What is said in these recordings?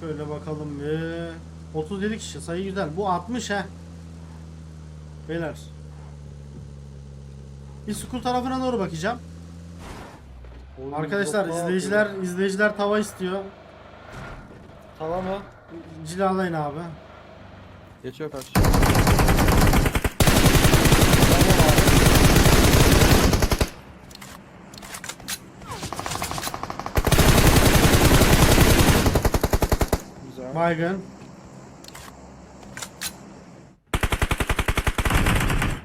Şöyle bakalım bir. 37 kişi sayı güzel. Bu 60 he. Beyler. School tarafına doğru bakacağım. Oğlum, Arkadaşlar izleyiciler atıyor. izleyiciler tava istiyor. Tava mı? Cilalayın abi. Geçiyor karşı. Baygın.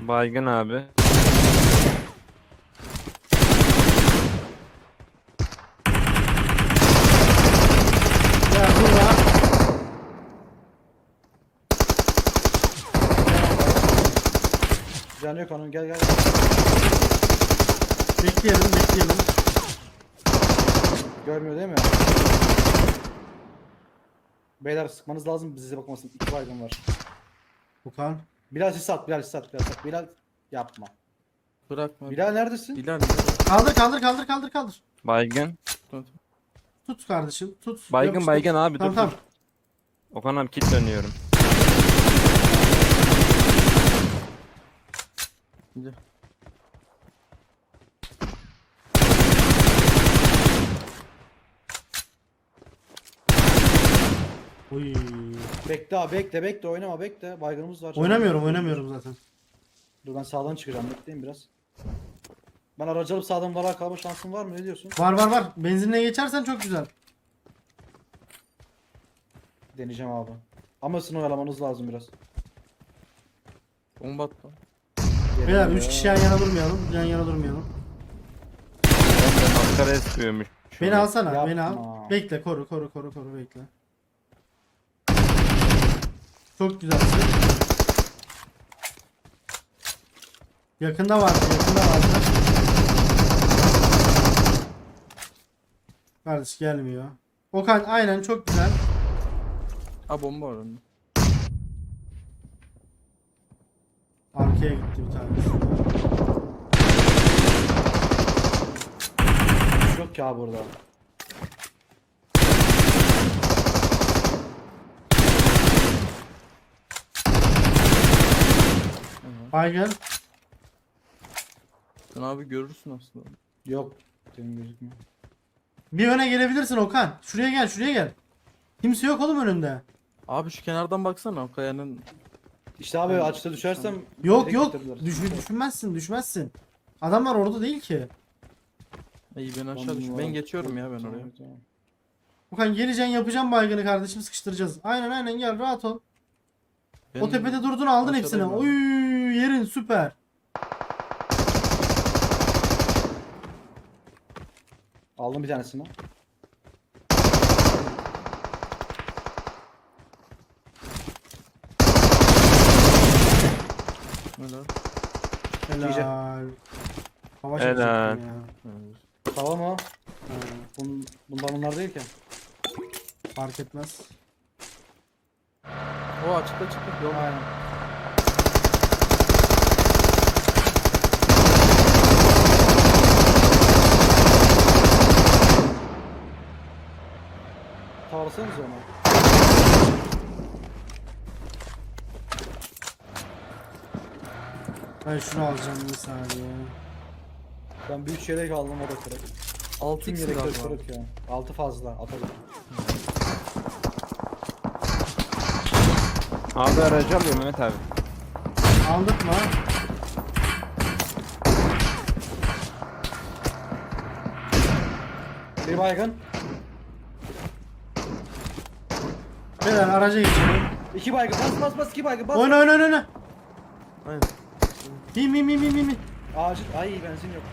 Baygın abi. Ya burada. Canı yok onun gel gel. Bekleyelim bekleyelim. Görmüyor değil mi? Beyler sıkmanız lazım bize bakmasın. İki baygın var. Okan. Bilal sis at, Bilal sis at, Bilal sis at. Bilal yapma. Bırakma. Bilal neredesin? Bilal. Kaldır kaldır kaldır kaldır kaldır. Baygın. Tut kardeşim tut. Baygın Yapıştır. baygın abi Tamam dur tamam. dur. Okan abi kit dönüyorum. Uy. Bekle abi bekle bekle oynama bekle. Baygınımız var. Oynamıyorum oynamıyorum zaten. Dur ben sağdan çıkacağım bekleyin biraz. Ben aracı alıp sağdan dara kalma şansım var mı ne diyorsun? Var var var. Benzinle geçersen çok güzel. Deneyeceğim abi. Ama sizin oyalamanız lazım biraz. Bomba attı. Beyler Gelin 3 ya. kişi yan yana durmayalım. Yan yana durmayalım. Benden maskara eskiyormuş. Beni alsana. Yapma. Beni al. Bekle koru koru koru koru bekle. Çok güzelsin. Yakında vardı, yakında vardı. Kardeş gelmiyor. Okan aynen çok güzel. Ha bomba var önde. Arkaya gitti bir tanesi. Yok abi burada. Baygın. Sen abi görürsün aslında. Yok. Senin gözükmüyor. Bir öne gelebilirsin Okan. Şuraya gel, şuraya gel. Kimse yok oğlum önünde. Abi şu kenardan baksana o kayanın. İşte abi açta düşersem Yok direkt yok. bitirirler. Düş, düşmezsin, düşmezsin. Adamlar orada değil ki. İyi ben aşağı düş. Ben geçiyorum ya ben Tamam, oraya. tamam. Okan geleceksin yapacağım baygını kardeşim sıkıştıracağız. Aynen aynen gel rahat ol. Ben o tepede durdun aldın hepsini. abi. Oy yerin süper. Aldım bir tanesini. Helal. Helal. Hava Helal. ya. Tamam Bun, bundan bunlar değil ki. fark etmez. O açıkta çıktı. Yol. Aynen. Tavalasanız onu. Ben şunu alacağım bir saniye. Ben bir üç yedek aldım o da kırık. 6 Tüm x yedekler galiba. kırık ya. Altı fazla atalım. Abi aracı alıyor Mehmet abi. Aldık mı? Bir baygın. Beyler araca geçelim. İki baygın. Bas bas bas iki baygın bas. Oyna oyna oyna oyna. Aynen. Mi mi mi mi mi mi. Acil. Ay benzin yok.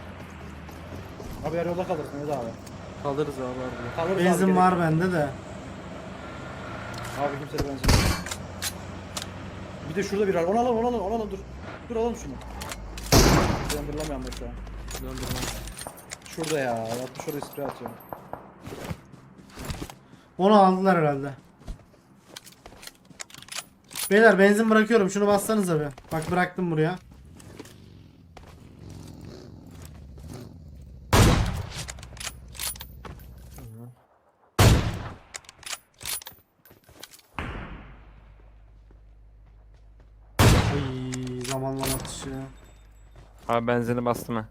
Abi yarı yolda kalırız Mehmet abi. Kalırız abi abi. Kalırız abi, Benzin gerek var yok. bende de. Abi kimse de benzin yok. Bir de şurada bir var. Onu alalım onu alalım onu alalım dur. Dur alalım şunu. Yandıramıyorum da şu an. Döndürme. Şurada ya. Yapmış şurada sprey atıyor. Onu aldılar herhalde. Beyler benzin bırakıyorum. Şunu bassanız abi. Bak bıraktım buraya. Ay zamanlama atışı. Abi benzini bastım ha.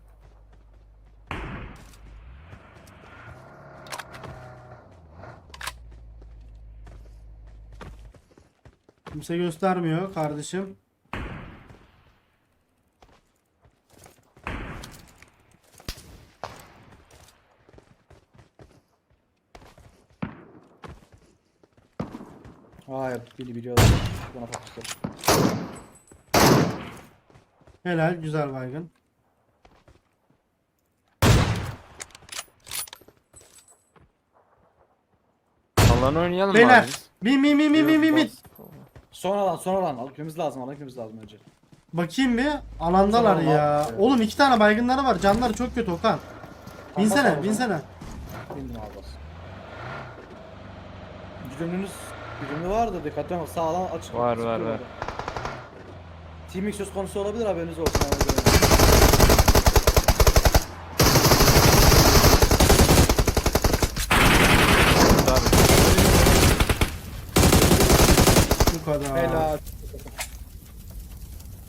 Kimse göstermiyor kardeşim. Hayır biri biliyorlar. Bana patlatır. Helal güzel baygın. Alan oynayalım Beyler abi bin bin bin bin bin bin bin. Son alan son alan. Alıp gitmemiz lazım. Alıp gitmemiz lazım önce. Bakayım bir alandalar Tamam, ya. evet. Oğlum iki tane baygınları var. Canları çok kötü Okan. Tamam, Binsene tamam, binsene. Bindim abi bas. Güdümlünüz güdümlü vardı dikkatli olun. Sağ alan açık. Var, var, var. Team söz konusu olabilir haberiniz olsun. abi. Abi.